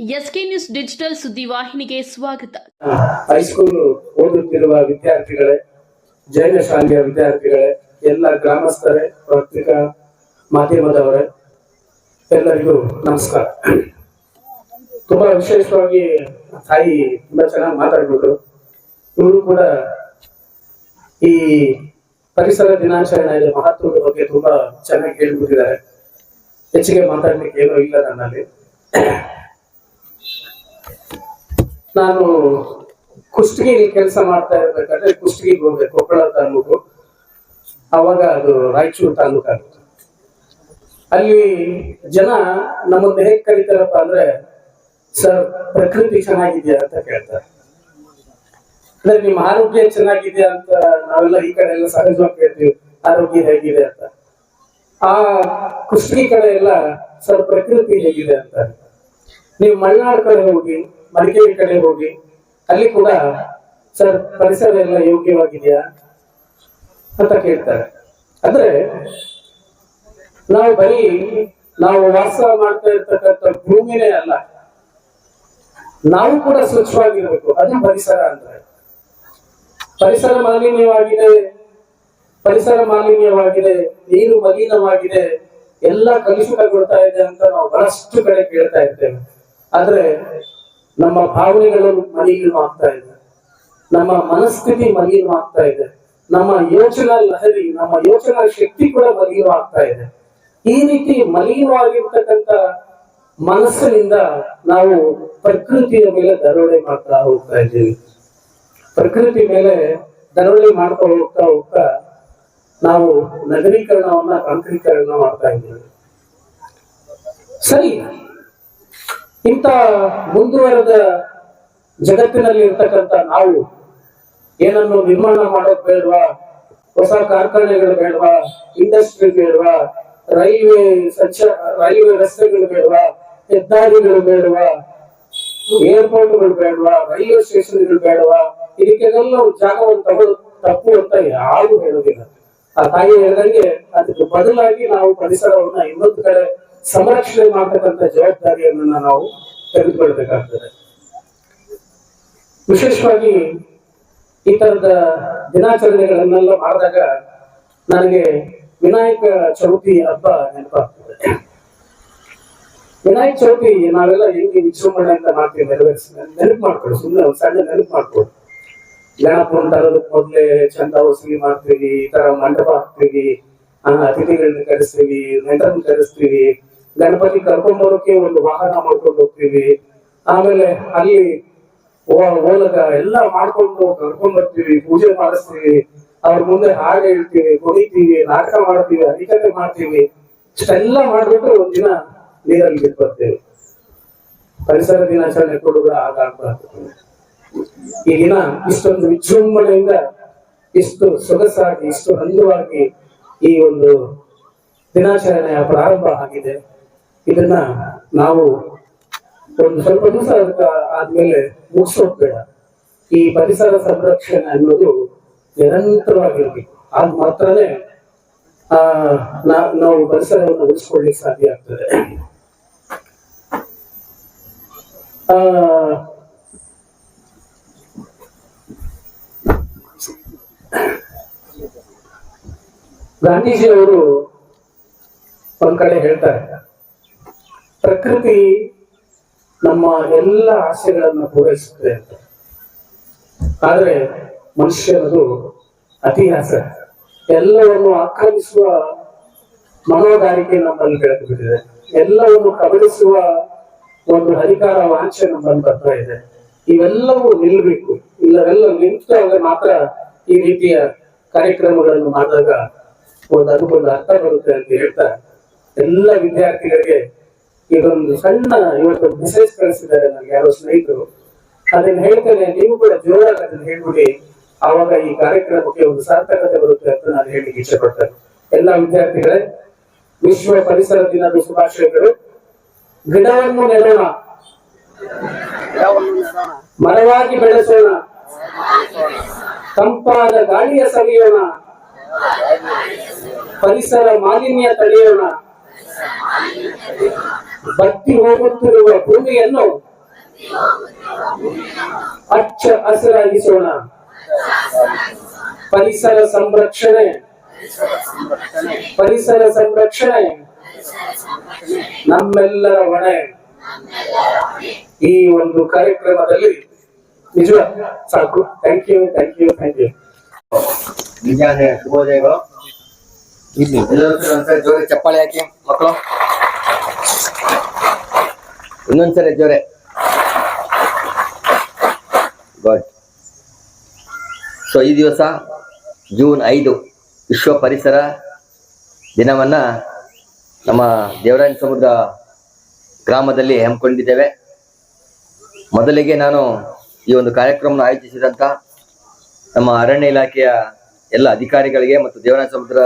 SK news digital ಸುದ್ದಿವಾಹಿನಿಗೆ ಸ್ವಾಗತ. High school ಓದುತ್ತಿರುವ ವಿದ್ಯಾರ್ಥಿಗಳೇ, ಜೈನ ಶಾಲೆಯ ವಿದ್ಯಾರ್ಥಿಗಳೇ, ಎಲ್ಲ ಗ್ರಾಮಸ್ಥರೇ, ಪತ್ರಿಕಾ ಮಾಧ್ಯಮದವರೇ, ಎಲ್ಲರಿಗೂ ನಮಸ್ಕಾರ. ತುಂಬಾ ವಿಶೇಷವಾಗಿ ತಾಯಿ ತುಂಬಾ ಚೆನ್ನಾಗಿ ಮಾತಾಡ್ಬಿಟ್ರು. ಇವರು ಕೂಡ ಈ ಪರಿಸರ ದಿನಾಚರಣೆಯ ಮಹತ್ವದ ಬಗ್ಗೆ ತುಂಬಾ ಚೆನ್ನಾಗಿ ಹೇಳ್ಬಿಟ್ಟಿದ್ದಾರೆ ಹೆಚ್ಚಿಗೆ ಮಾತಾಡ್ಲಿಕ್ಕೆ ಏನೂ ಇಲ್ಲ ನನ್ನಲ್ಲಿ. ನಾನು ಕುಷ್ಟಗಿಯಲ್ಲಿ ಕೆಲಸ ಮಾಡ್ತಾ ಇರ್ಬೇಕಾದ್ರೆ ಕುಷ್ಟಗಿಗೆ ಹೋಗ್ಬೇಕು, ಕೊಪ್ಪಳ ತಾಲೂಕು. ಅವಾಗ ಅದು ರಾಯಚೂರು ತಾಲೂಕು ಆಗುತ್ತೆ ಅಲ್ಲಿ ಜನ ನಮ್ಮನ್ನ ಹೇಗೆ ಕರೀತಾರಪ್ಪ ಅಂದ್ರೆ, ಸರ್, ಪ್ರಕೃತಿ ಚೆನ್ನಾಗಿದೆಯಾ? ಅಂತ ಕೇಳ್ತಾರೆ. ಅಂದ್ರೆ, ನಿಮ್ಮ ಆರೋಗ್ಯ ಚೆನ್ನಾಗಿದೆಯಾ ಅಂತ ನಾವೆಲ್ಲ ಈ ಕಡೆ ಎಲ್ಲ ಸಹಜವಾಗಿ ಕೇಳ್ತೀವಿ. ಆರೋಗ್ಯ ಹೇಗಿದೆ? ಅಂತ. ಆ ಕುಷ್ಟಗಿ ಕಡೆ ಎಲ್ಲ, ಸರ್, ಪ್ರಕೃತಿ ಹೇಗಿದೆ? ಅಂತ. ನೀವು ಮಲೆನಾಡು ಕಡೆ ಹೋಗಿ, ಮಡಿಕೇರಿ ಕಡೆ ಹೋಗಿ, ಅಲ್ಲಿ ಕೂಡ ಸರ್ ಪರಿಸರ ಎಲ್ಲ ಯೋಗ್ಯವಾಗಿದೆಯಾ ಅಂತ ಕೇಳ್ತಾರೆ. ಅಂದ್ರೆ ನಾವು ಬರೀ, ನಾವು ವಾಸ ಮಾಡ್ತಾ ಇರ್ತಕ್ಕಂಥ ಭೂಮಿನೇ ಅಲ್ಲ, ನಾವು ಕೂಡ ಸ್ವಚ್ಛವಾಗಿರ್ಬೇಕು, ಅದು ಪರಿಸರ ಅಂದ್ರೆ. ಪರಿಸರ ಮಾಲಿನ್ಯವಾಗಿದೆ ಪರಿಸರ ಮಾಲಿನ್ಯವಾಗಿದೆ, ನೀರು ಮಲಿನವಾಗಿದೆ, ಎಲ್ಲ ಕಲುಷಿತಗೊಳ್ತಾ ಇದೆ ಅಂತ ನಾವು ಬಹಳಷ್ಟು ಕಡೆ ಕೇಳ್ತಾ ಇರ್ತೇವೆ. ಆದ್ರೆ ನಮ್ಮ ಭಾವನೆಗಳು ಮಲಿನ ಆಗ್ತಾ ಇದೆ. ನಮ್ಮ ಮನಸ್ಥಿತಿ ಮಲಿನ ಆಗ್ತಾ ಇದೆ. ನಮ್ಮ ಯೋಚನಾ ಲಹರಿ, ನಮ್ಮ ಯೋಚನಾ ಶಕ್ತಿ ಕೂಡ ಮಲಿನ ಆಗ್ತಾ ಇದೆ. ಈ ರೀತಿ ಮಲಿನವಾಗಿರ್ತಕ್ಕಂಥ ಮನಸ್ಸಿನಿಂದ ನಾವು ಪ್ರಕೃತಿಯ ಮೇಲೆ ದರೋಡೆ ಮಾಡ್ತಾ ಹೋಗ್ತಾ ಇದ್ದೀವಿ. ಪ್ರಕೃತಿ ಮೇಲೆ ದರೋಡೆ ಮಾಡ್ತಾ ಹೋಗ್ತಾ ಹೋಗ್ತಾ ನಾವು ನಗರೀಕರಣವನ್ನ, ಕಾಂಕ್ರೀಕರಣ ಮಾಡ್ತಾ ಇದ್ದೀವಿ. ಸರಿ. ಇಂಥ ಮುಂದುವರೆದ ಜಗತ್ತಿನಲ್ಲಿ ಇರ್ತಕ್ಕಂಥ ನಾವು ಏನನ್ನು ನಿರ್ಮಾಣ ಮಾಡೋದ್ ಬೇಡವಾ? ಹೊಸ ಕಾರ್ಖಾನೆಗಳು ಬೇಡವಾ? ಇಂಡಸ್ಟ್ರಿ ಬೇಡವಾ? ರೈಲ್ವೆ ಸಂಚ, ರೈಲ್ವೆ ರಸ್ತೆಗಳು ಬೇಡವಾ? ಹೆದ್ದಾರಿಗಳು ಬೇಡವಾ? ಏರ್ಪೋರ್ಟ್ಗಳು ಬೇಡವಾ? ರೈಲ್ವೆ ಸ್ಟೇಷನ್ಗಳು ಬೇಡವಾ? ಇದಕ್ಕೆಲ್ಲ ಜಾಗವನ್ನು ತಗೊಳ್ಳೋದು ತಪ್ಪು ಅಂತ ಯಾರು ಹೇಳೋದಿಲ್ಲ ಆ ತಾಯಿ ಹೇಳಿದಂಗೆ ಅದಕ್ಕೆ ಬದಲಾಗಿ ನಾವು ಪರಿಸರವನ್ನ ಇನ್ನೊಂದು ಕಡೆ ಸಂರಕ್ಷಣೆ ಮಾಡ್ತಕ್ಕಂಥ ಜವಾಬ್ದಾರಿಯನ್ನ ನಾವು ತೆಗೆದುಕೊಳ್ಬೇಕಾಗ್ತದೆ ವಿಶೇಷವಾಗಿ ಈ ತರದ ದಿನಾಚರಣೆಗಳನ್ನೆಲ್ಲ ಮಾಡಿದಾಗ ನನಗೆ ವಿನಾಯಕ ಚೌತಿ ಹಬ್ಬ ನೆನಪಾಗ್ತದೆ. ವಿನಾಯಕ ಚೌತಿ ನಾವೆಲ್ಲ ಹೆಂಗೆ ವಿಜೃಂಭಣೆ ಅಂತ ಮಾಡ್ತೀವಿ ನೆರವೇರಿಸಿ ನೆನಪು ಮಾಡ್ಕೊಳ್ಳಿ ಸುಮ್ಮನೆ ಸಣ್ಣ ನೆನಪು ಮಾಡ್ಕೊಳ್ಳಿ. ಗಣಪನ ತರೋದಕ್ಕೆ ಮೊದಲೇ ಚಂದ ವಸೂಲಿ ಮಾಡ್ತೀವಿ, ಈ ತರ ಮಂಟಪ ಹಾಕ್ತೀವಿ ಅತಿಥಿಗಳನ್ನ ಕರೆಸ್ತೀವಿ ನೆಂಟರನ್ನ ಕರೆಸ್ತೀವಿ. ಗಣಪತಿ ಕರ್ಕೊಂಡು ಒಂದು ವಾಹನ ಮಾಡ್ಕೊಂಡು ಹೋಗ್ತೀವಿ. ಆಮೇಲೆ ಅಲ್ಲಿ ಓಲಗ ಎಲ್ಲ ಮಾಡ್ಕೊಂಡು ಕರ್ಕೊಂಡ್ ಬರ್ತೀವಿ, ಪೂಜೆ ಮಾಡಿಸ್ತೀವಿ. ಅವ್ರ ಮುಂದೆ ಹಾಡು ಹೇಳ್ತೀವಿ, ಕುಣಿತೀವಿ, ನಾಟಕ ಮಾಡ್ತೀವಿ ಅಧಿಕತೆ ಮಾಡ್ತೀವಿ. ಇಷ್ಟೆಲ್ಲ ಮಾಡ್ಬಿಟ್ಟು ದಿನ ನೀರಲ್ಲಿ ಬಿಟ್ಟು ಬರ್ತೇವೆ. ಪರಿಸರ ದಿನಾಚರಣೆ ಕೊಡುಗ ಆಗಾಗ್ಬಾರ್ದು ಈ ದಿನ ಇಷ್ಟೊಂದು ವಿಜೃಂಭಣೆಯಿಂದ ಇಷ್ಟು ಸೊಗಸಾಗಿ, ಇಷ್ಟು ಹಂದವಾಗಿ ಈ ಒಂದು ದಿನಾಚರಣೆಯ ಪ್ರಾರಂಭ ಆಗಿದೆ. ಇದನ್ನ ನಾವು ಒಂದು ಸ್ವಲ್ಪ ದಿವಸ ಆದ್ಮೇಲೆ ಮುಗಿಸೋದ್ ಬೇಡ ಈ ಪರಿಸರ ಸಂರಕ್ಷಣೆ ಅನ್ನೋದು ನಿರಂತರವಾಗಿರ್ಬೇಕು. ಆಗ ಮಾತ್ರನೇ, ಆ ನಾವು ಪರಿಸರವನ್ನು ಉಳಿಸ್ಕೊಳ್ಳಿಕ್ಕೆ ಸಾಧ್ಯ ಆಗ್ತದೆ. ಆ, ಗಾಂಧೀಜಿಯವರು ಒಂದ್ ಕಡೆ ಹೇಳ್ತಾರೆ. ಪ್ರಕೃತಿ ನಮ್ಮ ಎಲ್ಲ ಆಸೆಗಳನ್ನು ಪೂರೈಸುತ್ತೆ ಅಂತ. ಆದರೆ ಮನುಷ್ಯನದು ಅತಿಹಾಸ ಎಲ್ಲವನ್ನು ಆಕ್ರಮಿಸುವ ಮನೋಗಾರಿಕೆ ನಮ್ಮಲ್ಲಿ ಬೆಳೆದು ಬಿಟ್ಟಿದೆ ಎಲ್ಲವನ್ನು ಕಬಳಿಸುವ ಒಂದು ಅಧಿಕಾರ ವಾಂಚೆ ನಮ್ಮಲ್ಲಿ ಬರ್ತಾ ಇದೆ. ಇವೆಲ್ಲವೂ ನಿಲ್ಬೇಕು. ಇಲ್ಲವೆಲ್ಲ ನಿಂತಾಗ ಮಾತ್ರ ಈ ರೀತಿಯ ಕಾರ್ಯಕ್ರಮಗಳನ್ನು ಮಾಡಿದಾಗ ಒಂದು ಅನುಭವದ ಅರ್ಥ ಬರುತ್ತೆ ಅಂತ ಹೇಳ್ತಾ ಎಲ್ಲ ವಿದ್ಯಾರ್ಥಿಗಳಿಗೆ ಇದೊಂದು ಸಣ್ಣ ಇವತ್ತು ಮೆಸೇಜ್ ಕಳಿಸಿದ್ದಾರೆ ನನಗೆ, ಯಾರೋ ಸ್ನೇಹಿತರು. ಅದನ್ನ ಹೇಳ್ತೇನೆ, ನೀವು ಕೂಡ ಜೋರಾಗಿ ಅದನ್ನ ಹೇಳ್ಬಿಡಿ. ಆವಾಗ ಈ ಕಾರ್ಯಕ್ರಮಕ್ಕೆ ಒಂದು ಸಾರ್ಥಕತೆ ಬರುತ್ತೆ ಅಂತ ನಾನು ಹೇಳಲಿಕ್ಕೆ ಇಚ್ಛೆ ಪಡ್ತೇನೆ ಎಲ್ಲ ವಿದ್ಯಾರ್ಥಿಗಳೇ, ವಿಶ್ವ ಪರಿಸರ ದಿನದ ಶುಭಾಶಯಗಳು. ಗಿಡವನ್ನು ನೆಡೋಣ. ಮರವಾಗಿ ಬೆಳೆಸೋಣ. ತಂಪಾದ ಗಾಳಿಯ ಸವಿಯೋಣ. ಪರಿಸರ ಮಾಲಿನ್ಯ ತಡೆಯೋಣ. ಬತ್ತಿ ಹೋಗುತ್ತಿರುವ ಭೂಮಿಯನ್ನು ಅಚ್ಚ ಹಸಿರಾಗಿಸೋಣ. ಪರಿಸರ ಸಂರಕ್ಷಣೆ. ಪರಿಸರ ಸಂರಕ್ಷಣೆ. ನಮ್ಮೆಲ್ಲರ ಹೊಣೆ. ಈ ಒಂದು ಕಾರ್ಯಕ್ರಮದಲ್ಲಿ ನಿಜ ಸಾಕು. Thank you thank you thank you ಶುಭೋದಯಗಳು. ಇಲ್ಲಿ ಜೋರಿ ಚಪ್ಪಾಳೆ ಹಾಕಿ ಮಕ್ಕಳು. ಇನ್ನೊಂದ್ಸರಿ ಜೋರೆ. ಗುಡ್ ಸೊ ಈ ದಿವಸ ಜೂನ್ ಐದು ವಿಶ್ವ ಪರಿಸರ ದಿನವನ್ನ ನಮ್ಮ ದೇವರಾಯನ ಸಮುದ್ರ ಗ್ರಾಮದಲ್ಲಿ ಹಮ್ಮಿಕೊಂಡಿದ್ದೇವೆ. ಮೊದಲಿಗೆ ನಾನು ಈ ಒಂದು ಕಾರ್ಯಕ್ರಮವನ್ನು ಆಯೋಜಿಸಿದಂತ ನಮ್ಮ ಅರಣ್ಯ ಇಲಾಖೆಯ ಎಲ್ಲ ಅಧಿಕಾರಿಗಳಿಗೆ ಮತ್ತು ದೇವರಾಯನ ಸಮುದ್ರ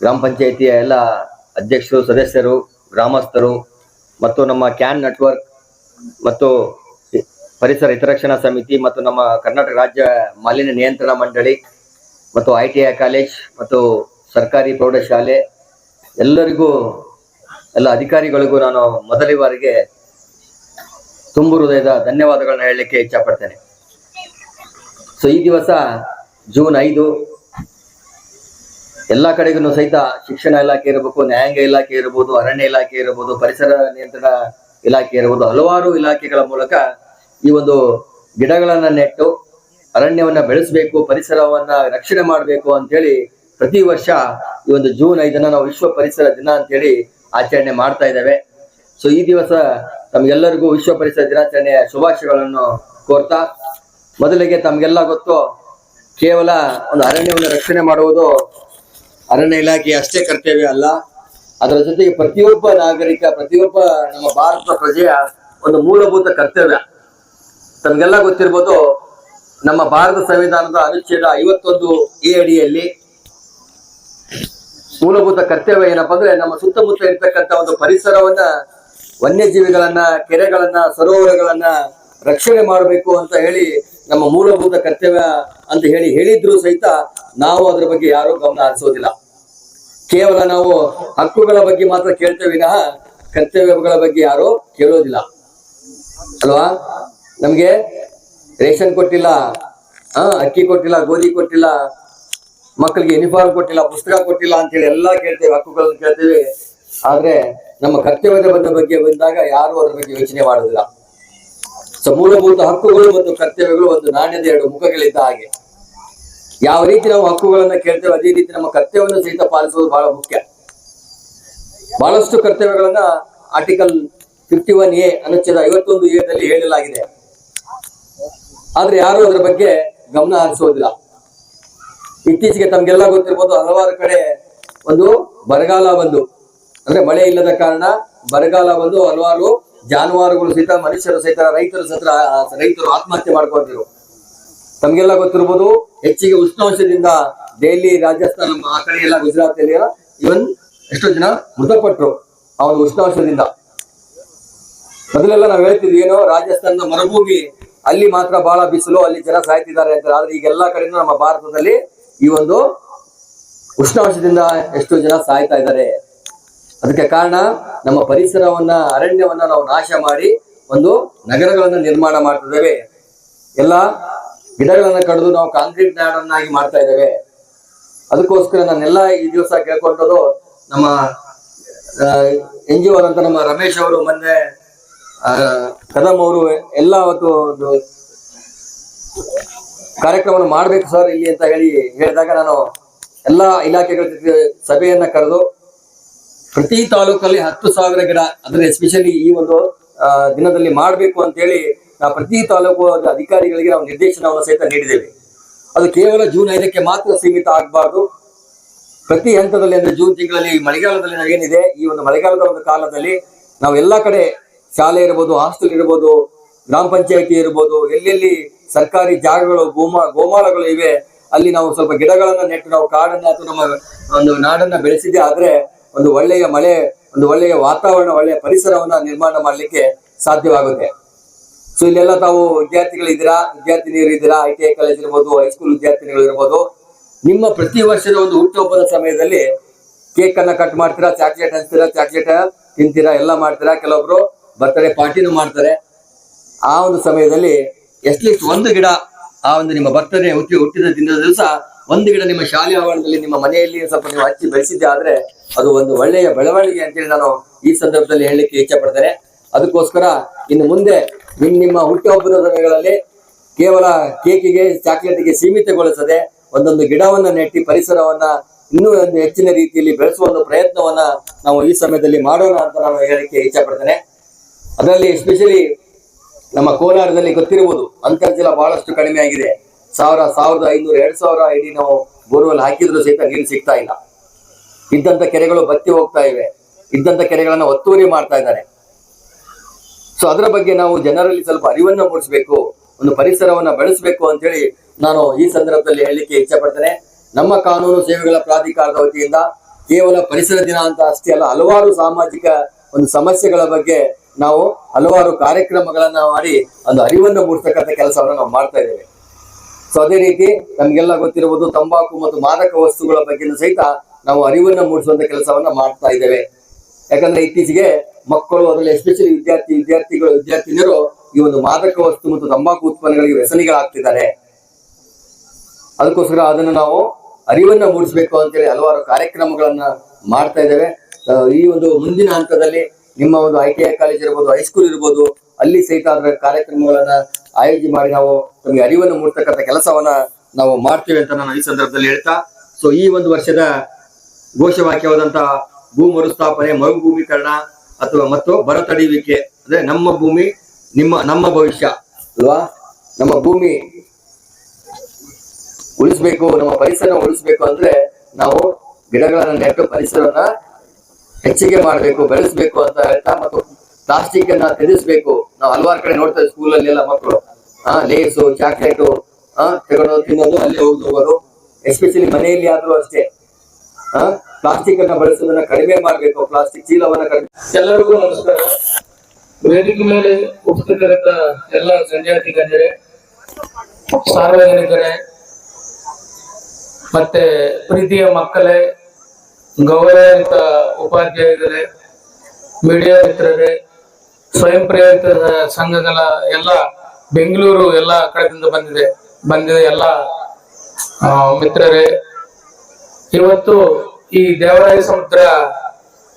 ಗ್ರಾಮ ಪಂಚಾಯಿತಿಯ ಎಲ್ಲ ಅಧ್ಯಕ್ಷರು, ಸದಸ್ಯರು, ಗ್ರಾಮಸ್ಥರು ಮತ್ತು ನಮ್ಮ ಕ್ಯಾನ್ ನೆಟ್ವರ್ಕ್ ಮತ್ತು ಪರಿಸರ ಹಿತರಕ್ಷಣಾ ಸಮಿತಿ ಮತ್ತು ನಮ್ಮ ಕರ್ನಾಟಕ ರಾಜ್ಯ ಮಾಲಿನ್ಯ ನಿಯಂತ್ರಣ ಮಂಡಳಿ ಮತ್ತು ಐ ಟಿ ಐ ಕಾಲೇಜ್ ಮತ್ತು ಸರ್ಕಾರಿ ಪ್ರೌಢಶಾಲೆ, ಎಲ್ಲರಿಗೂ, ಎಲ್ಲ ಅಧಿಕಾರಿಗಳಿಗೂ ನಾನು ಮೊದಲ ಬಾರಿಗೆ ತುಂಬು ಹೃದಯದ ಧನ್ಯವಾದಗಳನ್ನ ಹೇಳಲಿಕ್ಕೆ ಇಚ್ಛಪಡ್ತೇನೆ. ಸೊ ಈ ದಿವಸ ಜೂನ್ ಐದು ಎಲ್ಲಾ ಕಡೆಗೂ ಸಹಿತ ಶಿಕ್ಷಣ ಇಲಾಖೆ ಇರಬೇಕು, ನ್ಯಾಯಾಂಗ ಇಲಾಖೆ ಇರಬಹುದು ಅರಣ್ಯ ಇಲಾಖೆ ಇರಬಹುದು ಪರಿಸರ ನಿಯಂತ್ರಣ ಇಲಾಖೆ ಇರಬಹುದು ಹಲವಾರು ಇಲಾಖೆಗಳ ಮೂಲಕ ಈ ಒಂದು ಗಿಡಗಳನ್ನ ನೆಟ್ಟು ಅರಣ್ಯವನ್ನ ಬೆಳೆಸಬೇಕು, ಪರಿಸರವನ್ನ ರಕ್ಷಣೆ ಮಾಡಬೇಕು ಅಂತೇಳಿ ಪ್ರತಿ ವರ್ಷ ಈ ಒಂದು ಜೂನ್ ಐದನ ನಾವು ವಿಶ್ವ ಪರಿಸರ ದಿನ ಅಂತೇಳಿ ಆಚರಣೆ ಮಾಡ್ತಾ ಇದ್ದೇವೆ. ಸೊ, ಈ ದಿವಸ ತಮಗೆಲ್ಲರಿಗೂ ವಿಶ್ವ ಪರಿಸರ ದಿನಾಚರಣೆಯ ಶುಭಾಶಯಗಳನ್ನು ಕೋರ್ತಾ, ಮೊದಲಿಗೆ ತಮಗೆಲ್ಲ ಗೊತ್ತು, ಕೇವಲ ಒಂದು ಅರಣ್ಯವನ್ನು ರಕ್ಷಣೆ ಮಾಡುವುದು ಅರಣ್ಯ ಇಲಾಖೆ ಅಷ್ಟೇ ಕರ್ತವ್ಯ ಅಲ್ಲ. ಅದರ ಜೊತೆಗೆ ಪ್ರತಿಯೊಬ್ಬ ನಾಗರಿಕ, ಪ್ರತಿಯೊಬ್ಬ ನಮ್ಮ ಭಾರತದ ಪ್ರಜೆಯ ಒಂದು ಮೂಲಭೂತ ಕರ್ತವ್ಯ. ತಮಗೆಲ್ಲ ಗೊತ್ತಿರ್ಬೋದು, ನಮ್ಮ ಭಾರತ ಸಂವಿಧಾನದ ಅನುಚ್ಛೇದ ಐವತ್ತೊಂದು ಎ ಅಡಿಯಲ್ಲಿ ಮೂಲಭೂತ ಕರ್ತವ್ಯ ಏನಪ್ಪಾ ಅಂದ್ರೆ ನಮ್ಮ ಸುತ್ತಮುತ್ತ ಇರ್ತಕ್ಕಂಥ ಒಂದು ಪರಿಸರವನ್ನ, ವನ್ಯಜೀವಿಗಳನ್ನ, ಕೆರೆಗಳನ್ನ, ಸರೋವರಗಳನ್ನ ರಕ್ಷಣೆ ಮಾಡಬೇಕು ಅಂತ ಹೇಳಿ ನಮ್ಮ ಮೂಲಭೂತ ಕರ್ತವ್ಯ ಅಂತ ಹೇಳಿ ಹೇಳಿದ್ರು ಸಹಿತ ನಾವು ಅದ್ರ ಬಗ್ಗೆ ಯಾರೂ ಗಮನ ಹರಿಸೋದಿಲ್ಲ. ಕೇವಲ ನಾವು ಹಕ್ಕುಗಳ ಬಗ್ಗೆ ಮಾತ್ರ ಕೇಳ್ತೇವೆ ವಿನಃ ಕರ್ತವ್ಯಗಳ ಬಗ್ಗೆ ಯಾರು ಕೇಳೋದಿಲ್ಲ. ಅಲ್ವಾ? ನಮ್ಗೆ ರೇಷನ್ ಕೊಟ್ಟಿಲ್ಲ, ಆ, ಅಕ್ಕಿ ಕೊಟ್ಟಿಲ್ಲ, ಗೋಧಿ ಕೊಟ್ಟಿಲ್ಲ, ಮಕ್ಕಳಿಗೆ ಯೂನಿಫಾರ್ಮ್ ಕೊಟ್ಟಿಲ್ಲ, ಪುಸ್ತಕ ಕೊಟ್ಟಿಲ್ಲ ಅಂತೇಳಿ ಎಲ್ಲಾ ಕೇಳ್ತೇವೆ, ಹಕ್ಕುಗಳನ್ನು ಕೇಳ್ತೇವೆ. ಆದ್ರೆ ನಮ್ಮ ಕರ್ತವ್ಯದ ಬಗ್ಗೆ ಬಂದಾಗ ಯಾರು ಅದ್ರ ಬಗ್ಗೆ ಯೋಚನೆ ಮಾಡೋದಿಲ್ಲ. ಸೊ ಮೂಲಭೂತ ಹಕ್ಕುಗಳು ಮತ್ತು ಕರ್ತವ್ಯಗಳು ಒಂದು ನಾಣ್ಯದ ಎರಡು ಮುಖಗಳಿದ್ದ ಹಾಗೆ. ಯಾವ ರೀತಿ ನಾವು ಹಕ್ಕುಗಳನ್ನ ಕೇಳ್ತೇವೆ ಅದೇ ರೀತಿ ನಮ್ಮ ಕರ್ತವ್ಯವನ್ನು ಸಹಿತ ಪಾಲಿಸುವುದು ಬಹಳ ಮುಖ್ಯ. ಬಹಳಷ್ಟು ಕರ್ತವ್ಯಗಳನ್ನ ಆರ್ಟಿಕಲ್ ಫಿಫ್ಟಿ ಒನ್ ಎ ಅನುಚ್ಛೇದ ಐವತ್ತೊಂದು ಎ ದಲ್ಲಿ ಹೇಳಲಾಗಿದೆ. ಆದ್ರೆ ಯಾರು ಅದರ ಬಗ್ಗೆ ಗಮನ ಹರಿಸೋದಿಲ್ಲ ಇತ್ತೀಚೆಗೆ ತಮ್ಗೆಲ್ಲ ಗೊತ್ತಿರ್ಬೋದು ಹಲವಾರು ಕಡೆ ಒಂದು ಬರಗಾಲ ಬಂದು, ಅಂದ್ರೆ ಮಳೆ ಇಲ್ಲದ ಕಾರಣ ಬರಗಾಲ ಬಂದು ಹಲವಾರು ಜಾನುವಾರುಗಳು ಸಹಿತ, ಮನುಷ್ಯರು ಸಹಿತ, ರೈತರು ಸಹಿತ ರೈತರು ಆತ್ಮಹತ್ಯೆ ಮಾಡ್ಕೊತಿರು ತಮ್ಗೆಲ್ಲ ಗೊತ್ತಿರ್ಬೋದು, ಹೆಚ್ಚಿಗೆ ಉಷ್ಣಾಂಶದಿಂದ ದೆಹಲಿ, ರಾಜಸ್ಥಾನ ಆ ಕಡೆ ಎಲ್ಲ ಗುಜರಾತ್ ಅಲ್ಲಿ ಇವನ್ ಎಷ್ಟೋ ಜನ ಮೃತಪಟ್ಟರು ಆ ಒಂದು ಉಷ್ಣಾಂಶದಿಂದ. ಮೊದಲೆಲ್ಲ ನಾವು ಹೇಳ್ತಿದ್ವಿ, ಏನೋ ರಾಜಸ್ಥಾನದ ಮರುಭೂಮಿ, ಅಲ್ಲಿ ಮಾತ್ರ ಬಹಳ ಬಿಸಿಲು, ಅಲ್ಲಿ ಜನ ಸಾಯ್ತಿದ್ದಾರೆ ಅಂತ ಆದ್ರೆ ಈಗ ಎಲ್ಲಾ ಕಡೆನೂ ನಮ್ಮ ಭಾರತದಲ್ಲಿ ಈ ಒಂದು ಉಷ್ಣಾಂಶದಿಂದ ಎಷ್ಟೋ ಜನ ಸಾಯ್ತಾ ಇದ್ದಾರೆ. ಅದಕ್ಕೆ ಕಾರಣ ನಮ್ಮ ಪರಿಸರವನ್ನ, ಅರಣ್ಯವನ್ನ ನಾವು ನಾಶ ಮಾಡಿ ಒಂದು ನಗರಗಳನ್ನ ನಿರ್ಮಾಣ ಮಾಡ್ತಿದ್ದೇವೆ ಎಲ್ಲ ಗಿಡಗಳನ್ನ ಕಡಿದು ನಾವು ಕಾಂಕ್ರೀಟ್ ನಾಡನ್ನಾಗಿ ಮಾಡ್ತಾ ಇದ್ದೇವೆ. ಅದಕ್ಕೋಸ್ಕರ ನಾನೆಲ್ಲ ಈ ದಿವಸ ಕೇಳ್ಕೊಂಡದ್ದು ನಮ್ಮ ಎನ್ ಜಿ ಅಂತ ನಮ್ಮ ರಮೇಶ್ ಅವರು ಮೊನ್ನೆ ಕದಂ ಅವರು ಎಲ್ಲ ಅವತ್ತು ಒಂದು ಕಾರ್ಯಕ್ರಮವನ್ನು ಮಾಡ್ಬೇಕು ಸರ್ ಇಲ್ಲಿ ಅಂತ ಹೇಳಿ ಹೇಳಿದಾಗ ನಾನು ಎಲ್ಲ ಇಲಾಖೆಗಳ ಜೊತೆ ಸಭೆಯನ್ನ ಕರೆದು ಪ್ರತಿ ತಾಲೂಕಲ್ಲಿ ಹತ್ತು ಸಾವಿರ ಗಿಡ ಅಂದ್ರೆ ಎಸ್ಪೆಷಲಿ ಈ ಒಂದು ದಿನದಲ್ಲಿ ಮಾಡಬೇಕು ಅಂತ ಹೇಳಿ ನಾವು ಪ್ರತಿ ತಾಲೂಕು ಅಧಿಕಾರಿಗಳಿಗೆ ನಾವು ನಿರ್ದೇಶನವನ್ನು ಸಹಿತ ನೀಡಿದ್ದೇವೆ. ಅದು ಕೇವಲ ಜೂನ್ ಐದಕ್ಕೆ ಮಾತ್ರ ಸೀಮಿತ ಆಗಬಾರ್ದು. ಪ್ರತಿ ಹಂತದಲ್ಲಿ ಅಂದ್ರೆ ಜೂನ್ ತಿಂಗಳಲ್ಲಿ ಮಳೆಗಾಲದಲ್ಲಿ ನಾವೇನಿದೆ ಈ ಒಂದು ಮಳೆಗಾಲದ ಒಂದು ಕಾಲದಲ್ಲಿ ನಾವು ಎಲ್ಲ ಕಡೆ ಶಾಲೆ ಇರ್ಬೋದು ಹಾಸ್ಟೆಲ್ ಇರ್ಬೋದು, ಗ್ರಾಮ ಪಂಚಾಯತಿ ಇರ್ಬೋದು, ಎಲ್ಲೆಲ್ಲಿ ಸರ್ಕಾರಿ ಜಾಗಗಳು, ಗೋಮಾ, ಗೋಮಾಳಗಳು ಇವೆ, ಅಲ್ಲಿ ನಾವು ಸ್ವಲ್ಪ ಗಿಡಗಳನ್ನ ನೆಟ್ಟು ನಾವು ಕಾಡನ್ನ ಅಥವಾ ನಮ್ಮ ಒಂದು ನಾಡನ್ನ ಬೆಳೆಸಿದ್ದೆ ಆದ್ರೆ ಒಂದು ಒಳ್ಳೆಯ ಮಳೆ, ಒಂದು ಒಳ್ಳೆಯ ವಾತಾವರಣ, ಒಳ್ಳೆಯ ಪರಿಸರವನ್ನ ನಿರ್ಮಾಣ ಮಾಡಲಿಕ್ಕೆ ಸಾಧ್ಯವಾಗುತ್ತೆ. ಸೊ ಇಲ್ಲೆಲ್ಲ ತಾವು ವಿದ್ಯಾರ್ಥಿಗಳಿದ್ದೀರಾ ವಿದ್ಯಾರ್ಥಿನಿಯರು ಇದ್ದೀರಾ? ಐ ಟಿ ಐ ಕಾಲೇಜ್ ಇರ್ಬೋದು ಹೈಸ್ಕೂಲ್ ವಿದ್ಯಾರ್ಥಿನಿಗಳು ಇರ್ಬೋದು, ನಿಮ್ಮ ಪ್ರತಿ ವರ್ಷದ ಒಂದು ಹುಟ್ಟುಹಬ್ಬದ ಸಮಯದಲ್ಲಿ ಕೇಕ್ ಅನ್ನ ಕಟ್ ಮಾಡ್ತೀರಾ? ಚಾಕ್ಲೇಟ್ ಹಂಚ್ತೀರಾ? ಚಾಕ್ಲೇಟ್ ತಿಂತೀರಾ? ಎಲ್ಲ ಮಾಡ್ತೀರಾ? ಕೆಲವೊಬ್ರು ಬರ್ತಡೇ ಪಾರ್ಟಿನೂ ಮಾಡ್ತಾರೆ. ಆ ಒಂದು ಸಮಯದಲ್ಲಿ ಎಟ್ಲೀಸ್ಟ್ ಒಂದು ಗಿಡ, ಆ ಒಂದು ನಿಮ್ಮ ಬರ್ತಡೇ ಹುಟ್ಟಿ, ಹುಟ್ಟಿದ ದಿನದ ದಿವಸ ಒಂದು ಗಿಡ ನಿಮ್ಮ ಶಾಲೆ ಆವರಣದಲ್ಲಿ ನಿಮ್ಮ ಮನೆಯಲ್ಲಿ ಸ್ವಲ್ಪ ನೀವು ಹಚ್ಚಿ ಬೆಳೆಸಿದ್ದೆ ಆದ್ರೆ ಅದು ಒಂದು ಒಳ್ಳೆಯ ಬೆಳವಣಿಗೆ ಅಂತೇಳಿ ನಾನು ಈ ಸಂದರ್ಭದಲ್ಲಿ ಹೇಳಲಿಕ್ಕೆ ಇಚ್ಛೆ ಪಡ್ತೇನೆ. ಅದಕ್ಕೋಸ್ಕರ ಇನ್ನು ಮುಂದೆ ನಿಮ್ ನಿಮ್ಮ ಹುಟ್ಟುಹಬ್ಬದ ಸಮಯಗಳಲ್ಲಿ ಕೇವಲ ಕೇಕಿಗೆ, ಚಾಕ್ಲೇಟ್ಗೆ ಸೀಮಿತಗೊಳಿಸದೆ ಒಂದೊಂದು ಗಿಡವನ್ನ ನೆಟ್ಟಿ ಪರಿಸರವನ್ನ ಇನ್ನೂ ಒಂದು ಹೆಚ್ಚಿನ ರೀತಿಯಲ್ಲಿ ಬೆಳೆಸುವ ಒಂದು ಪ್ರಯತ್ನವನ್ನ ನಾವು ಈ ಸಮಯದಲ್ಲಿ ಮಾಡೋಣ ಅಂತ ನಾನು ಹೇಳಲಿಕ್ಕೆ ಇಚ್ಛೆ ಪಡ್ತೇನೆ. ಅದರಲ್ಲಿ ಎಸ್ಪೆಷಲಿ ನಮ್ಮ ಕೋಲಾರದಲ್ಲಿ ಗೊತ್ತಿರಬಹುದು ಅಂತರ್ಜಲ ಬಹಳಷ್ಟು ಕಡಿಮೆ ಆಗಿದೆ. ಸಾವಿರ, ಸಾವಿರದ ಐನೂರು, ಎರಡ್ ಸಾವಿರ ಐಡಿ ನಾವು ಬೋರ್ವೆಲ್ ಹಾಕಿದ್ರು ಸಹಿತ ನೀರು ಸಿಗ್ತಾ ಇಲ್ಲ. ಇದ್ದಂತ ಕೆರೆಗಳು ಬತ್ತಿ ಹೋಗ್ತಾ ಇವೆ. ಇದ್ದಂತ ಕೆರೆಗಳನ್ನ ಒತ್ತುವರಿ ಮಾಡ್ತಾ ಇದ್ದಾರೆ. ಸೊ ಅದರ ಬಗ್ಗೆ ನಾವು ಜನರಲ್ಲಿ ಸ್ವಲ್ಪ ಅರಿವನ್ನ ಮೂಡಿಸಬೇಕು, ಒಂದು ಪರಿಸರವನ್ನ ಬೆಳೆಸಬೇಕು ಅಂತೇಳಿ ನಾನು ಈ ಸಂದರ್ಭದಲ್ಲಿ ಹೇಳಲಿಕ್ಕೆ ಇಚ್ಛೆ ಪಡ್ತೇನೆ ನಮ್ಮ ಕಾನೂನು ಸೇವೆಗಳ ಪ್ರಾಧಿಕಾರದ ವತಿಯಿಂದ ಕೇವಲ ಪರಿಸರ ದಿನ ಅಂತ ಅಷ್ಟೇ ಅಲ್ಲ, ಹಲವಾರು ಸಾಮಾಜಿಕ ಒಂದು ಸಮಸ್ಯೆಗಳ ಬಗ್ಗೆ ನಾವು ಹಲವಾರು ಕಾರ್ಯಕ್ರಮಗಳನ್ನ ಮಾಡಿ ಒಂದು ಅರಿವನ್ನು ಮೂಡಿಸ್ತಕ್ಕಂಥ ಕೆಲಸವನ್ನು ನಾವು ಮಾಡ್ತಾ ಇದ್ದೇವೆ. ಸೊ ಅದೇ ರೀತಿ ನಮಗೆಲ್ಲ ಗೊತ್ತಿರುವುದು ತಂಬಾಕು ಮತ್ತು ಮಾದಕ ವಸ್ತುಗಳ ಬಗ್ಗೆ ಸಹಿತ ನಾವು ಅರಿವನ್ನ ಮೂಡಿಸುವಂತ ಕೆಲಸವನ್ನ ಮಾಡ್ತಾ ಇದ್ದೇವೆ. ಯಾಕಂದ್ರೆ ಇತ್ತೀಚೆಗೆ ಮಕ್ಕಳು ಅದರಲ್ಲಿ ಎಸ್ಪೆಷಲಿ ವಿದ್ಯಾರ್ಥಿ, ವಿದ್ಯಾರ್ಥಿಗಳು, ವಿದ್ಯಾರ್ಥಿನಿಯರು ಈ ಒಂದು ಮಾದಕ ವಸ್ತು ಮತ್ತು ತಂಬಾಕು ಉತ್ಪನ್ನಗಳಿಗೆ ವ್ಯಸನಿಗಳಾಗ್ತಿದ್ದಾರೆ. ಅದಕ್ಕೋಸ್ಕರ ಅದನ್ನು ನಾವು ಅರಿವನ್ನ ಮೂಡಿಸಬೇಕು ಅಂತೇಳಿ ಹಲವಾರು ಕಾರ್ಯಕ್ರಮಗಳನ್ನ ಮಾಡ್ತಾ ಇದ್ದೇವೆ. ಈ ಒಂದು ಮುಂದಿನ ಹಂತದಲ್ಲಿ ನಿಮ್ಮ ಒಂದು ಐ ಟಿ ಐ ಕಾಲೇಜ್ ಇರ್ಬೋದು, ಹೈಸ್ಕೂಲ್ ಇರ್ಬೋದು, ಅಲ್ಲಿ ಸಹಿತ ಅದರ ಕಾರ್ಯಕ್ರಮಗಳನ್ನ ಆಯೋಜನೆ ಮಾಡಿ ನಾವು ನಮಗೆ ಅರಿವನ್ನು ಮೂಡ್ತಕ್ಕಂಥ ಕೆಲಸವನ್ನ ನಾವು ಮಾಡ್ತೇವೆ ಅಂತ ನಾನು ಈ ಸಂದರ್ಭದಲ್ಲಿ ಹೇಳ್ತಾ ಸೊ ಈ ಒಂದು ವರ್ಷದ ಘೋಷವಾಕ್ಯವಾದಂತ ಭೂ ಮರುಸ್ಥಾಪನೆ ಮರುಭೂಮೀಕರಣ ಅಥವಾ ಮತ್ತು ಬರ ತಡೆಯುವಿಕೆ ಅಂದ್ರೆ ನಮ್ಮ ಭೂಮಿ, ನಿಮ್ಮ, ನಮ್ಮ ಭವಿಷ್ಯ, ಅಲ್ವಾ? ನಮ್ಮ ಭೂಮಿ ಉಳಿಸ್ಬೇಕು, ನಮ್ಮ ಪರಿಸರ ಉಳಿಸ್ಬೇಕು ಅಂದ್ರೆ ನಾವು ಗಿಡಗಳನ್ನ ನೆಟ್ಟು ಪರಿಸರವನ್ನ ಹೆಚ್ಚಿಗೆ ಮಾಡಬೇಕು, ಬೆಳೆಸಬೇಕು ಅಂತ ಹೇಳ್ತಾ ಮತ್ತು ಪ್ಲಾಸ್ಟಿಕ್ ಅನ್ನ ತ್ಯಜಿಸ್ಬೇಕು ನಾವು ಹಲವಾರು ಕಡೆ ನೋಡ್ತಾ ಸ್ಕೂಲ್ ಅಲ್ಲಿ ಎಲ್ಲ ಮಕ್ಕಳು ಹಾ ಲೇಸು, ಚಾಕ್ಲೇಟು ಹಾ ತಗೊಂಡು ತಿನ್ನೋದು, ಅಲ್ಲಿ ಹೋಗೋದು ಎಸ್ಪೆಷಲಿ ಮನೆಯಲ್ಲಿ ಆದ್ರೂ ಅಷ್ಟೇ. ಹಾ ಪ್ಲಾಸ್ಟಿಕ್ ಅನ್ನ ಬಳಸೋದನ್ನ ಕಡಿಮೆ ಮಾಡಬೇಕು. ಪ್ಲಾಸ್ಟಿಕ್ ಚೀಲವನ್ನ ಕಡಿಮೆ ಎಲ್ಲರಿಗೂ ನಮಸ್ಕಾರ. ವೇದಿಕೆ ಮೇಲೆ ಉಪಸ್ಥಿತರಿದ್ದ ಎಲ್ಲ ಸಂಜಾತಿ ಗಣ್ಯರೇ, ಸಾರ್ವಜನಿಕರೇ, ಮತ್ತೆ ಪ್ರೀತಿಯ ಮಕ್ಕಳೇ ಗೌರವಿತ ಉಪಾಧ್ಯಾಯರೇ, ಮೀಡಿಯಾ ಮಿತ್ರರೇ ಸ್ವಯಂ ಪ್ರೇರಿತ ಸಂಘಗಳ ಎಲ್ಲ ಬೆಂಗಳೂರು ಎಲ್ಲ ಕಡೆಯಿಂದ ಬಂದಿದೆ. ಬಂದಿದೆ ಎಲ್ಲ ಮಿತ್ರರೇ. ಇವತ್ತು ಈ ದೇವರಾಯ ಸಮುದ್ರ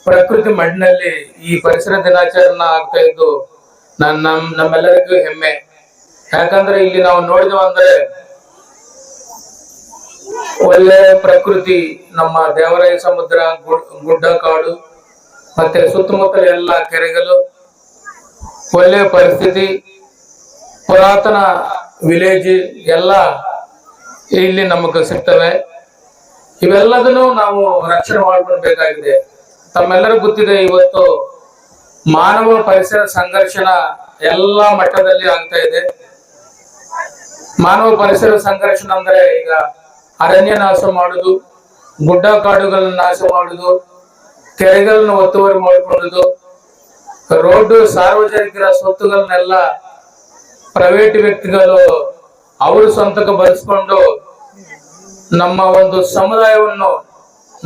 ಪ್ರಕೃತಿ ಮಣ್ಣಿನಲ್ಲಿ ಈ ಪರಿಸರ ದಿನಾಚರಣೆ ಆಗ್ತಾ ಇದ್ದು ನನ್ನ ನಮ್, ನಮ್ಮೆಲ್ಲರಿಗೂ ಹೆಮ್ಮೆ. ಯಾಕಂದ್ರೆ ಇಲ್ಲಿ ನಾವು ನೋಡಿದೆವು ಅಂದ್ರೆ ಒಳ್ಳೆ ಪ್ರಕೃತಿ, ನಮ್ಮ ದೇವರಾಯ ಸಮುದ್ರ, ಗುಡ್- ಗುಡ್ಡ ಕಾಡು ಮತ್ತೆ ಸುತ್ತಮುತ್ತಲ ಎಲ್ಲ ಕೆರೆಗಳು ಒಳ್ಳೆಯ ಪರಿಸ್ಥಿತಿ, ಪುರಾತನ ವಿಲೇಜ್ ಎಲ್ಲ ಇಲ್ಲಿ ನಮಗೆ ಸಿಗ್ತವೆ. ಇವೆಲ್ಲದನ್ನು ನಾವು ರಕ್ಷಣೆ ಮಾಡಿಕೊಳ್ಬೇಕಾಗಿದೆ. ತಮ್ಮೆಲ್ಲರಿಗೂ ಗೊತ್ತಿದೆ, ಇವತ್ತು ಮಾನವ ಪರಿಸರ ಸಂಘರ್ಷಣ ಎಲ್ಲ ಮಟ್ಟದಲ್ಲಿ ಆಗ್ತಾ ಇದೆ. ಮಾನವ ಪರಿಸರ ಸಂಘರ್ಷಣ ಅಂದ್ರೆ ಈಗ ಅರಣ್ಯ ನಾಶ ಮಾಡುದು ಗುಡ್ಡ ಕಾಡುಗಳನ್ನ ನಾಶ ಮಾಡುದು, ಕೆರೆಗಳನ್ನ ಒತ್ತುವರಿ ಮಾಡಿಕೊಳ್ಳುದು ರೋಡ್ ಸಾರ್ವಜನಿಕರ ಸ್ವತ್ತುಗಳನ್ನೆಲ್ಲ ಪ್ರೈವೇಟ್ ವ್ಯಕ್ತಿಗಳು ಅವರ ಸ್ವಂತಕ್ಕೆ ಬಳಸ್ಕೊಂಡು ನಮ್ಮ ಒಂದು ಸಮುದಾಯವನ್ನು,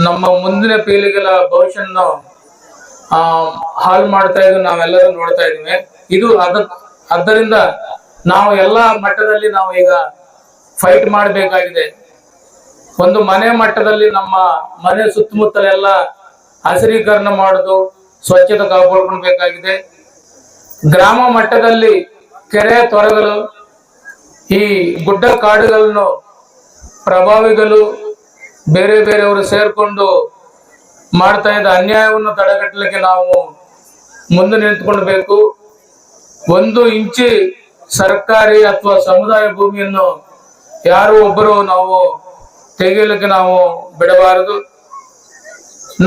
ನಮ್ಮ ಮುಂದಿನ ಪೀಳಿಗೆಗಳ ಭವಿಷ್ಯವನ್ನು ಹಾಳು ಮಾಡ್ತಾ ಇದ್ದು ನಾವೆಲ್ಲರೂ ನೋಡ್ತಾ ಇದ್ವಿ ಇದು ಅದ, ಆದ್ದರಿಂದ ನಾವು ಎಲ್ಲ ಮಟ್ಟದಲ್ಲಿ ನಾವು ಈಗ ಫೈಟ್ ಮಾಡಬೇಕಾಗಿದೆ. ಒಂದು ಮನೆ ಮಟ್ಟದಲ್ಲಿ ನಮ್ಮ ಮನೆ ಸುತ್ತಮುತ್ತಲೆಲ್ಲ ಹಸಿರೀಕರಣ ಮಾಡುದು ಸ್ವಚ್ಛತೆ ಕಾಪಾಡ್ಕೊಳ್ಬೇಕಾಗಿದೆ. ಗ್ರಾಮ ಮಟ್ಟದಲ್ಲಿ ಕೆರೆ ತೊರೆಗಳು, ಈ ಗುಡ್ಡ ಕಾಡುಗಳನ್ನು ಪ್ರಭಾವಿಗಳು ಬೇರೆ ಬೇರೆಯವರು ಸೇರಿಕೊಂಡು ಮಾಡ್ತಾ ಇದ್ದ ಅನ್ಯಾಯವನ್ನು ತಡೆಗಟ್ಟಲಿಕ್ಕೆ ನಾವು ಮುಂದೆ ನಿಂತ್ಕೊಳ್ಬೇಕು. ಒಂದು ಇಂಚಿ ಸರ್ಕಾರಿ ಅಥವಾ ಸಮುದಾಯ ಭೂಮಿಯನ್ನು ಯಾರು ಒಬ್ಬರು ನಾವು ತೆಗೆಯಲಿಕ್ಕೆ ನಾವು ಬಿಡಬಾರದು.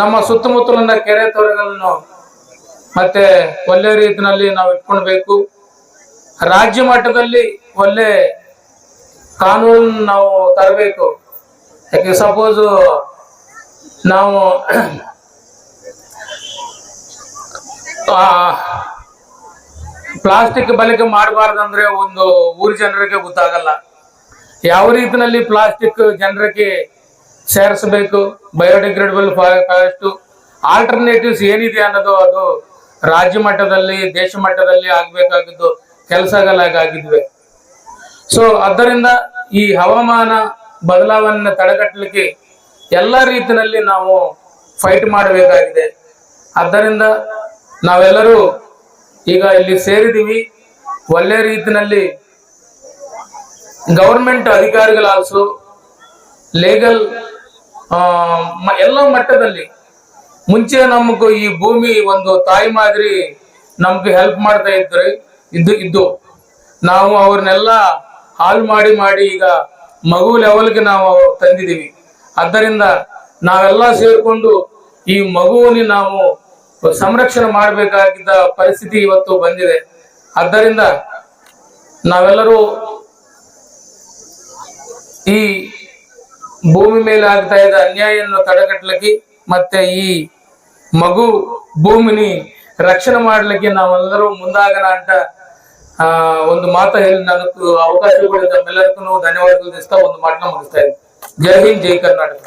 ನಮ್ಮ ಸುತ್ತಮುತ್ತಲಿನ ಕೆರೆ ತೊರೆಗಳನ್ನು ಮತ್ತೆ ಒಳ್ಳೆ ರೀತಿಯಲ್ಲಿ ನಾವು ಇಟ್ಕೊಳ್ಬೇಕು. ರಾಜ್ಯ ಮಟ್ಟದಲ್ಲಿ ಒಳ್ಳೆ ಕಾನೂನು ನಾವು ತರಬೇಕು. ಯಾಕೆ ಸಪೋಸ್ ನಾವು ಪ್ಲಾಸ್ಟಿಕ್ ಬಳಕೆ ಮಾಡಬಾರ್ದಂದ್ರೆ ಒಂದು ಊರ್ ಜನರಿಗೆ ಗೊತ್ತಾಗಲ್ಲ. ಯಾವ ರೀತಿನಲ್ಲಿ ಪ್ಲಾಸ್ಟಿಕ್ ಜನರಿಗೆ ಸೇರಿಸಬೇಕು. ಬಯೋಡಿಗ್ರೇಡಬಲ್ ಫಾರೆಸ್ಟ್ ಆಲ್ಟರ್ನೇಟಿವ್ಸ್ ಏನಿದೆ ಅನ್ನೋದು ಅದು ರಾಜ್ಯ ಮಟ್ಟದಲ್ಲಿ, ದೇಶ ಮಟ್ಟದಲ್ಲಿ ಆಗಬೇಕಾಗಿದ್ದು ಕೆಲಸಗಳಾಗಿದ್ವಿ ಸೊ ಆದ್ದರಿಂದ ಈ ಹವಾಮಾನ ಬದಲಾವಣೆ ತಡೆಗಟ್ಟಲಿಕ್ಕೆ ಎಲ್ಲ ರೀತಿಯಲ್ಲಿ ನಾವು ಫೈಟ್ ಮಾಡಬೇಕಾಗಿದೆ. ಆದ್ದರಿಂದ ನಾವೆಲ್ಲರೂ ಈಗ ಇಲ್ಲಿ ಸೇರಿದೀವಿ ಒಳ್ಳೆ ರೀತಿಯಲ್ಲಿ ಗೌರ್ಮೆಂಟ್ ಅಧಿಕಾರಿಗಳಾಸು ಲೀಗಲ್ ಎಲ್ಲ ಮಟ್ಟದಲ್ಲಿ. ಮುಂಚೆ ನಮಗೂ ಈ ಭೂಮಿ ಒಂದು ತಾಯಿ ಮಾದರಿ ನಮ್ಗೆ ಹೆಲ್ಪ್ ಮಾಡ್ತಾ ಇದ್ರೆ ಇದ್ದು ಇದ್ದು ನಾವು ಅವ್ರನ್ನೆಲ್ಲ ಹಾಳು ಮಾಡಿ ಮಾಡಿ ಈಗ ಮಗು ಲೆವೆಲ್ಗೆ ನಾವು ತಂದಿದ್ದೀವಿ. ಆದ್ದರಿಂದ ನಾವೆಲ್ಲ ಸೇರಿಕೊಂಡು ಈ ಮಗುವಿನ ನಾವು ಸಂರಕ್ಷಣೆ ಮಾಡಬೇಕಾಗಿದ್ದ ಪರಿಸ್ಥಿತಿ ಇವತ್ತು ಬಂದಿದೆ. ಆದ್ದರಿಂದ ನಾವೆಲ್ಲರೂ ಈ ಭೂಮಿ ಮೇಲೆ ಆಗ್ತಾ ಇದ್ದ ಅನ್ಯಾಯವನ್ನು ತಡೆಗಟ್ಟಲಿಕ್ಕೆ ಮತ್ತೆ ಈ ಮಗು ಭೂಮಿನಿ ರಕ್ಷಣೆ ಮಾಡ್ಲಿಕ್ಕೆ ನಾವೆಲ್ಲರೂ ಮುಂದಾಗಣ ಅಂತ ಒಂದು ಮಾತು ಹೇಳಿ ನನಗೂ ಅವಕಾಶ ತಮ್ಮೆಲ್ಲರಿಗೂ ಧನ್ಯವಾದಗಳು. ಒಂದು ಮಾತನ್ನ ಮುಗಿಸ್ತಾ ಇದ್ದೀನಿ. ಜೈ ಹಿಂದ್, ಜೈ ಕರ್ನಾಟಕ.